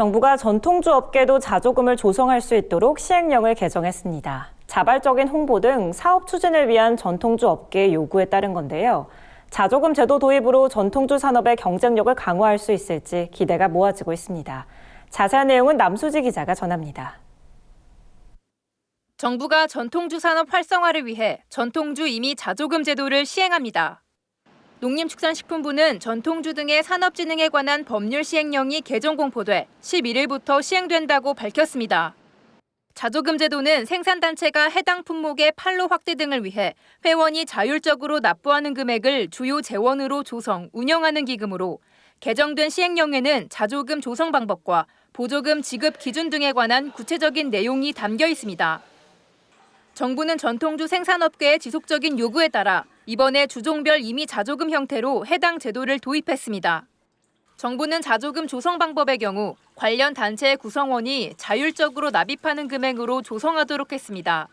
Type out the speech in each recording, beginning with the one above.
정부가 전통주 업계도 자조금을 조성할 수 있도록 시행령을 개정했습니다. 자발적인 홍보 등 사업 추진을 위한 전통주 업계의 요구에 따른 건데요. 자조금 제도 도입으로 전통주 산업의 경쟁력을 강화할 수 있을지 기대가 모아지고 있습니다. 자세한 내용은 남수지 기자가 전합니다. 정부가 전통주 산업 활성화를 위해 전통주 임의 자조금 제도를 시행합니다. 농림축산식품부는 전통주 등의 산업진흥에 관한 법률 시행령이 개정 공포돼 11일부터 시행된다고 밝혔습니다. 자조금 제도는 생산단체가 해당 품목의 판로 확대 등을 위해 회원이 자율적으로 납부하는 금액을 주요 재원으로 조성, 운영하는 기금으로 개정된 시행령에는 자조금 조성 방법과 보조금 지급 기준 등에 관한 구체적인 내용이 담겨 있습니다. 정부는 전통주 생산업계의 지속적인 요구에 따라 이번에 주종별 임의 자조금 형태로 해당 제도를 도입했습니다. 정부는 자조금 조성 방법의 경우 관련 단체의 구성원이 자율적으로 납입하는 금액으로 조성하도록 했습니다.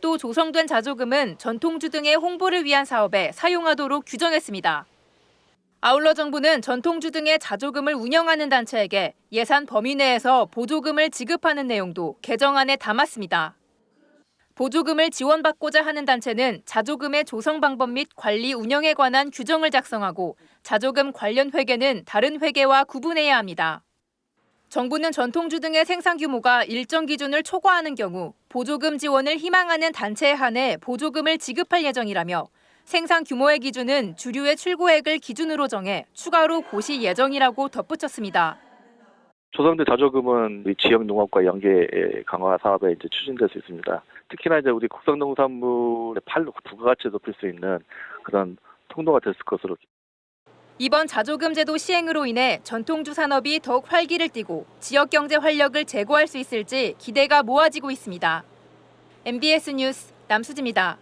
또 조성된 자조금은 전통주 등의 홍보를 위한 사업에 사용하도록 규정했습니다. 아울러 정부는 전통주 등의 자조금을 운영하는 단체에게 예산 범위 내에서 보조금을 지급하는 내용도 개정안에 담았습니다. 보조금을 지원받고자 하는 단체는 자조금의 조성 방법 및 관리 운영에 관한 규정을 작성하고 자조금 관련 회계는 다른 회계와 구분해야 합니다. 정부는 전통주 등의 생산 규모가 일정 기준을 초과하는 경우 보조금 지원을 희망하는 단체에 한해 보조금을 지급할 예정이라며 생산 규모의 기준은 주류의 출고액을 기준으로 정해 추가로 고시 예정이라고 덧붙였습니다. 조성된 자조금은 지역 농업과 연계 강화 사업에 이제 추진될 수 있습니다. 특히나 이제 우리 국산 농산물의 팔로 부가가치 높일 수 있는 그런 통로가 됐을 것으로 이번 자조금 제도 시행으로 인해 전통주 산업이 더욱 활기를 띠고 지역 경제 활력을 제고할 수 있을지 기대가 모아지고 있습니다. MBS 뉴스 남수지입니다.